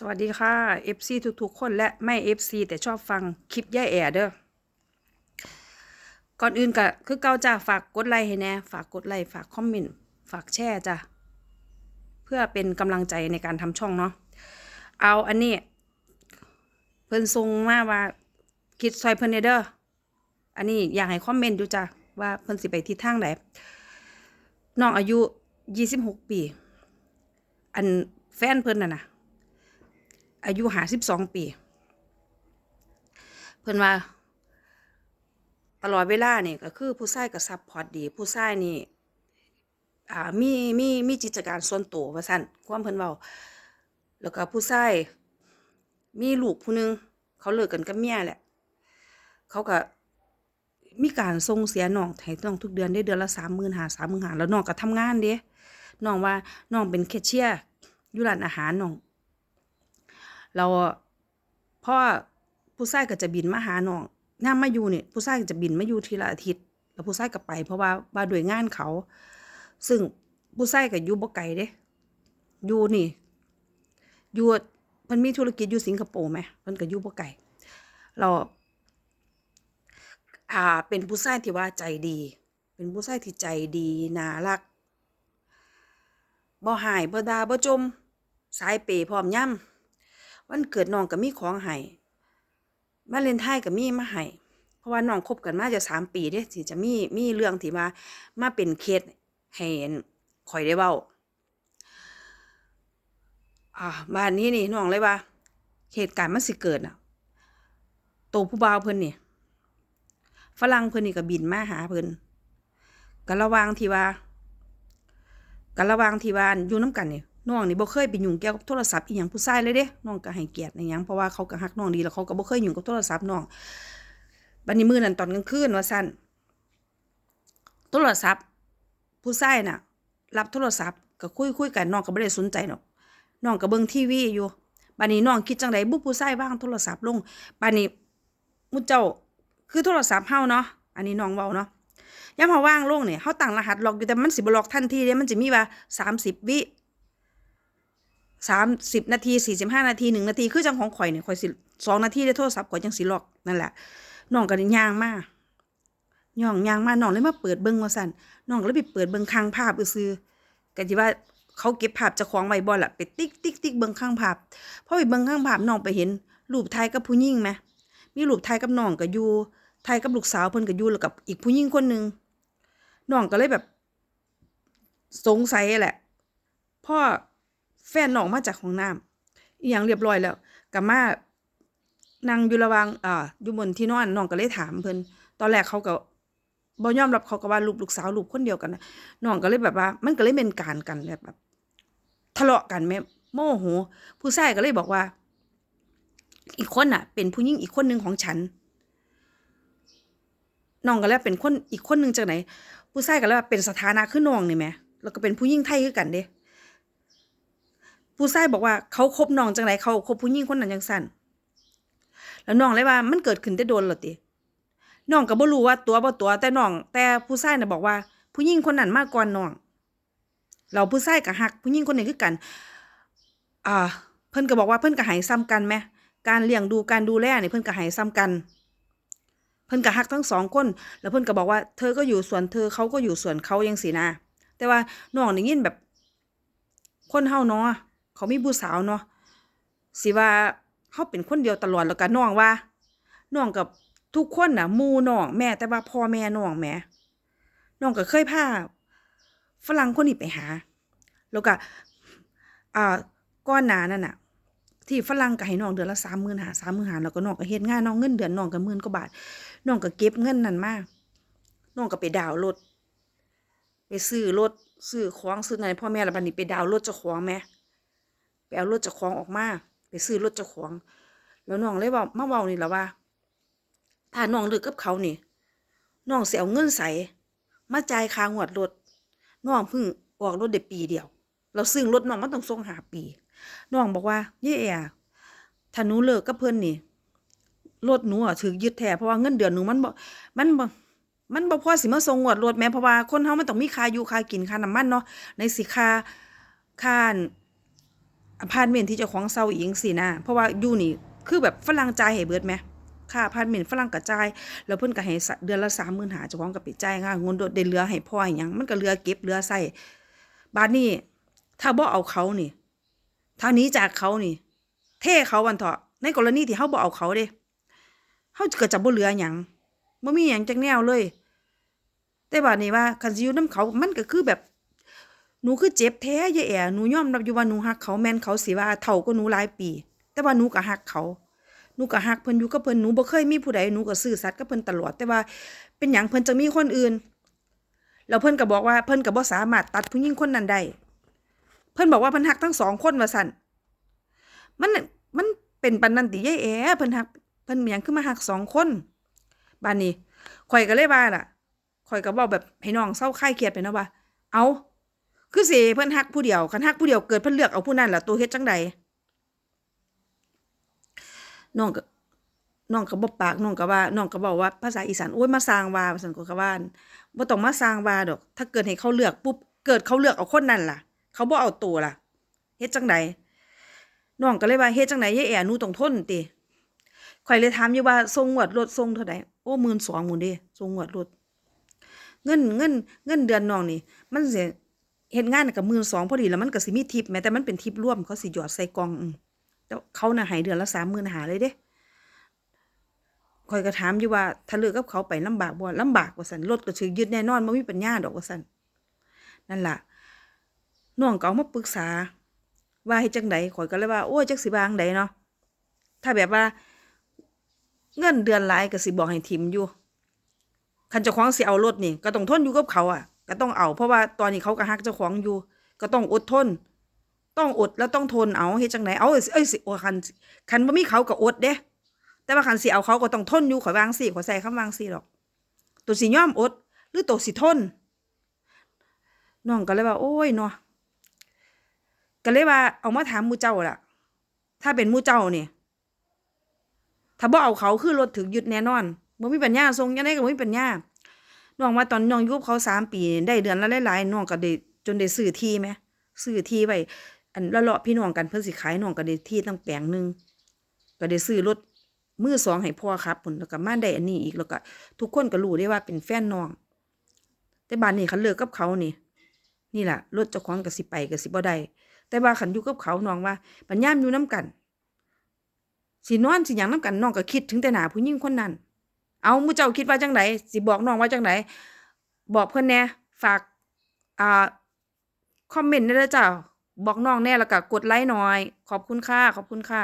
สวัสดีค่ะ FC ทุกๆ คนและไม่ FC แต่ชอบฟังคลิปย่าแอเด้อ ก่อนอื่นก็คือเก่าจ้าฝากกดไลค์ให้แน่ฝากกดไลค์ฝากคอมเมนต์ฝากแชร์จ้ะ เพื่อเป็นกำลังใจในการทำช่องเนาะ เอาอันนี้ เพิ่นส่งมาว่าคิดซอยเพิ่นเนเด้อ อันนี้อยากให้คอมเมนต์อยู่จ้ะว่าเพิ่นสิไปทิศทางไหนน้องอายุ 26 ปี อันแฟนเพิ่นน่ะนะ อายุหาสิบสองปี เพิ่นว่า ตลอดเวลาเนี่ก็คือผู้ชายก็ซัพพอร์ตดี ผู้ชายนี่อ่ามีมีมีจิตการส่วนตัวว่าซั่นความเพิ่นเว้าแล้วก็ผู้ชายมีลูกผู้หนึง เขาเลิกกันกับเมียแหละ เขาก็มีการส่งเสียน้องให้น้องทุกเดือนได้เดือนละ30,000หา30,000หาแล้วน้องก็ทำงานเด้น้องว่าน้องเป็นแคชเชียร์อยู่ร้านอาหารน้อง เราพ่อผู้ชายก็จะบินมาหาน้องย่ามาอยู่นี่ยผู้ชายก็จะบินมาอยู่ทีละอาทิตย์ แล้วผู้ชายก็ไป เพราะว่าว่าด้วยงานเขา ซึ่งผู้ชายก็อยู่บ่ไกลเด้อยู่นี่อยู่เพิ่นมีธุรกิจอยู่สิงคโปร์ไหมเพิ่นก็อยู่บ่ไกลเราอ่าเป็นผู้ชายที่ว่าใจดี เป็นผู้ชายที่ใจดีน่ารักบ่หายบ่ดาบ่จม สายเปย์พร้อมย่ำ วันเกิดน้องก็มีของให้วาเลนไทน์ก็มีมาให้เพราะว่าน้องคบกันมาจะสามปีเด้สิจะมีมีเรื่องที่ว่ามาเป็นเคสให้ข่อยได้เว้าอ่าบ้านนี้นี่น้องเลยว่าเหตุการณ์มันสิเกิดน่ะโตผู้บ่าวเพิ่นนี่ฝรั่งเพิ่นนี่ก็บินมาหาเพิ่นก็ระวางที่ว่าก็ระวางที่ว่าอยู่น้ำกันเนี่ น้องนี่บ่เคยไปยุ่งเกี่ยวกับโทรศัพท์อีหยังผู้ชายเลยเด้น้องก็ให้เกียรติในหยังเพราะว่าเขาก็ฮักน้องดีแล้วเขาก็บ่เคยยุ่งกับโทรศัพท์น้องบัดนี้มื้อนั้นตอนกลางคืนว่าซั่นโทรศัพท์ ผู้ชายน่ะ รับโทรศัพท์ก็คุยคุยกันน้องก็บ่ได้สนใจหรอกน้องก็เบิ่งทีวีอยู่บัดนี้น้องคิดจังไดบุผู้ชายวางโทรศัพท์ลงบัดนี้มุเจ้าคือโทรศัพท์เฮาเนาะอันนี้น้องเว้าเนาะยามเฮาว่างลงเนี่ยเฮาตั้งรหัสล็อกอยู่แต่มันสิบ่ล็อกทันทีเด้มันจะมีว่า30วิ สามสิบนาทีสี่สิบห้านาทีหนึ่งนาทีคือจังของข่อยเนี่ยข่อยสิสองนาทีได้โทรศัพท์ข่อยจังสิลอกนั่นแหละน้องก็ได้ย่างมาย่องย่างมาน้องเลยมาเปิดเบิ่งว่าซั่นน้องก็เลยไปเปิดเบิ่งข้างภาพซื่อๆก็สิว่าเขาเก็บภาพเจ้าของไว้บ่ล่ะไปติ๊กติ๊กติ๊กเบิ่งข้างภาพพอไปเบิ่งข้างภาพน้องไปเห็นรูปถ่ายกับผู้หญิงไหมมีรูปถ่ายกับน้องก็อยู่ถ่ายกับลูกสาวเพิ่นก็อยู่แล้วกับอีกผู้หญิงคนหนึ่งน้องก็เลยแบบ สงสัยแหละพ่อ แฟนน้องมาจากห้องน้ำอีหยังเรียบร้อยแล้วก็มานั่งอยู่ระว่างอ่าอยู่บนที่นอนน้องก็เลยถามเพิ่นตอนแรกเขาก็บ่ยอมรับเขาก็ว่าลูกลูกสาวลูกคนเดียวกันนะน้องก็เลยแบบว่า มันก็เลยเป็นการกันแบบแบบทะเลาะกันแม่โมโหผู้ชายก็เลยบอกว่า อีกคนน่ะ เป็นผู้หญิงอีกคนหนึ่งของฉันน้องก็เลยเป็นคนอีกคนหนึ่งจากไหน ผู้ชายก็เลยว่าเป็นสถานะคือน้องนี่แหมแล้วก็เป็นผู้หญิงไทยคือกันเด้ ผู้ชายบอกว่าเขาคบน้องจังไรเขาคบผู้หญิงคนนั้นจังสั่นแล้วน้องเลยว่ามันเกิดขึ้นได้โดนหรอติน้องก็บ่รู้ว่าตัวบ่ตัวแต่น้อง แต่ผู้ชายน่ะบอกว่า ผู้หญิงคนนั้นมากกว่าน้องเราผู้ชายก็ฮัก ผู้หญิงคนนี้คือกัน อ่า เพิ่นก็บอกว่าเพิ่นก็ให้ซ้ำกันแหมการเลี้ยงดูการดูแลนี่เพิ่นก็ให้ซ้ำกัน เพิ่นก็ฮักทั้งสองคน แล้วเพิ่นก็บอกว่า เธอก็อยู่ส่วนเธอเขาก็อยู่ส่วนเขายังสินะแต่ว่าน้องได้ยินแบบ คนเฮาเนาะ เขามีผู้สาวเนาะสิว่าเขาเป็นคนเดียวตลอดแล้วก็น้องว่าน้องกับทุกคนน่ะมูน้องแม่แต่ว่าพ่อแม่น้องแม่น้องก็เคยพาฝรั่งคนนี้ไปหา แล้วก็อ่าก้อนหนานั่นน่ะ ที่ฝรั่งก็ให้น้องเดือนละสามหมื่นหาสามหมื่นหาแล้วก็น้องก็เฮ็ดงานน้องเงินเดือนน้องก็หมื่นกว่าบาทน้องก็เก็บเงินนั่นมาน้องก็ไปดาวรถไปซื้อรถซื้อของซื้อนั่นพ่อแม่ล้วบัดนี้ไปดาวรถเจ้าของแหม่ ไปเอารถเจ้าของออกมาไปซื้อรถเจ้าของแล้วน้องเลยเว่ามาเว้านี่แหละว่า ถ้าน้องเลิกกับเขานี่น้องเสิเอาเงินใส่มาจ่ายค่างวดรถน้องเพิ่งออกรถได้ปีเดียว เราซึ่งรถน้องมันต้องส่งหาปีน้องบอกว่าเย่แอถ้าหนูเลิกกับเพิ่นนี่รถหนูอะถูกยึดแท้เพราะว่าเงินเดือนหนูมันบ่มันบ่มันบ่พอสิมาส่งงวดรถแม้เพราะว่าคนเฮามันต้องมีค่าอยู่ค่ากินค่าน้ำมันเนาะในสิค่าค่า อพาร์ตเมนต์ที่เจ้าของเซาอีกจังซี่นะเพราะว่าอยู่นี่คือแบบฝรั่งจ่ายให้เบิดแหมค่าอพาร์ตเมนต์ฝรั่งก็จ่าย แล้วเพิ่นก็ให้เดือนละ35,000เจ้าของก็ไปจ่ายค่าเงินโดดได้เหลือให้พ่อให้หยังมันก็เหลือเก็บเหลือใช้บาดนี้ถ้าบ่เอาเขานี่ถ้านี้จากเขานี่ เท่เขาวันเถาะในกรณีที่เฮาบ่เอาเขาเด้เฮาก็จะบ่เหลือหยังบ่มีหยังจักแนวเลย แต่บาดนี้ว่าคันสิอยู่นํเขามันก็คือแบบ นูคือเจ็บแท้ยายแอ๋หนูยอมรับอยู่ว่าหนูฮักเขาแม่นเขาสิว่าเฒ่ากว่าหนูหลายปี แต่ว่าหนูก็ฮักเขาหนูก็ฮักเพิ่นอยู่กับเพิ่นหนูบ่เคยมีผู้ใดหนูก็ซื่อสัตย์กับเพิ่นตลอดแต่ว่าเป็นหยังเพิ่นจะมีคนอื่น แล้วเพิ่นก็บอกว่าเพิ่นก็บ่สามารถตัดผู้หญิงคนนั้นได้เพิ่นบอกว่าเพิ่นฮักทั้งสองคนว่าซั่นมันมันเป็นปานนั้นติยายแอ๋เพิ่นฮักเพิ่นมีหยังคือมาฮักสองคนบัดนี้ข่อยก็เลยว่าล่ะข่อยก็เว้าแบบให้น้องเศร้าคลายเครียดไปเนาะว่า เอา คือสิเพิ่นฮักผู้เดียวคันฮักผู้เดียวเกิดเพิ่นเลือกเอาผู้นั้นล่ะตัวเฮ็ดจังใดน้องก็น้องก็บ่ปากน้องก็ว่าน้องก็บอกว่าภาษาอีสานโอ้ยมาสร้างว่าว่าซั่นก็ก็ว่าบ่ต้องมาสร้างว่าดอก ถ้าเกิดให้เขาเลือกปุ๊บเกิดเขาเลือกเอาคนนั้นล่ะ เขาบ่เอาตัวล่ะเฮ็ดจังใดน้องก็เลยว่าเฮ็ดจังใดยายแอ๋หนูต้องทนติข่อยเลยถามอยู่ว่าส่งงวดรถส่งเท่าใดโอ้12,000หมื้นเด้ส่งงวดรถเงินเงินเงินเดือนน้องนี่ มันสิ เฮ็ดงานก็12,000พอดีแล้วมันก็สิมีทิปแม้แต่มันเป็นทิปรวมเขาสิหยอดใส่กล่องแต่เขาน่ะให้เดือนละ35,000เลยเด้ข่อยก็ถามอยู่ว่าถ้าเลิกกับเขาไปลำบากบ่ลำบากว่าซั่นรถก็สิยึดแน่นอนบ่มีปัญญาดอกว่าซั่นนั่นล่ะน้องก็เอามาปรึกษา ว่าเฮ็ดจังไดข่อยก็เลยว่าโอ้ยจักสิวางใดเนาะถ้าแบบว่า เงินเดือนหลายก็สิบอกให้ทิมอยู่คันเจ้าของสิเอารถนี่ ก็ต้องทนอยู่กับเขาอะ ก็ต้องเอา เพราะว่าตอนนี้เขาก็ฮักเจ้าของอยู่ ก็ต้องอดทน ต้องอดแล้วต้องทนเอาเฮ็ดจังไดเอาเอ้ยสิโอ้คันคันบ่มีเขาก็อดเด้ แต่ว่าคันสิเอาเขาก็ต้องทนอยู่ข่อยวางสิข่อยใส่คำวางสิดอก ตัวสิยอมอด หรือตัวสิทนน้องก็เลยว่า โอ้ยเนาะก็เลยว่าเอามาถามมูเจ้าล่ะ ถ้าเป็นมูเจ้านี่ถ้าบ่เอาเขาคือรถถึกยึดแน่นอนบ่มีปัญญาส่งยังไดก็บ่มีปัญญา น้องว่าตอนน้องยู่กับเขาสามปี ได้เดือนละหลายๆน้องก็ได้จนได้ซื้อที่แหมซื้อที่ไว้อันละเลาะพี่น้องกันเพิ่นสิขายน้องก็ได้ที่ตั้งแปลงหนึงก็ได้ซื้อรถมือสองให้พ่อครับพุ่นแล้วก็มาได้อันนี้อีกแล้วก็ทุกคนก็รู้ได้ว่าเป็นแฟนน้อง แต่บัดนี้คันเลิกกับเขานี่ นี่แหละรถเจ้าของก็สิไปก็สิบ่ได้แต่ว่าคันอยู่กับเขาน้องว่าปัญญามอยู่นํกันสินอนสิหยังนํกันน้องก็คิดถึงแต่หนาผู้หญิงคนนั้น เอามู้เจ้าคิดว่าจังไหนสิบอกน้องว่าจังไหนบอกเพื่อนแน่ฝากอ่าคอมเมนต์ได้เจ้าบอกน้องแน่แล้วก็กดไลค์หน่อย ขอบคุณค่ะขอบคุณค่ะ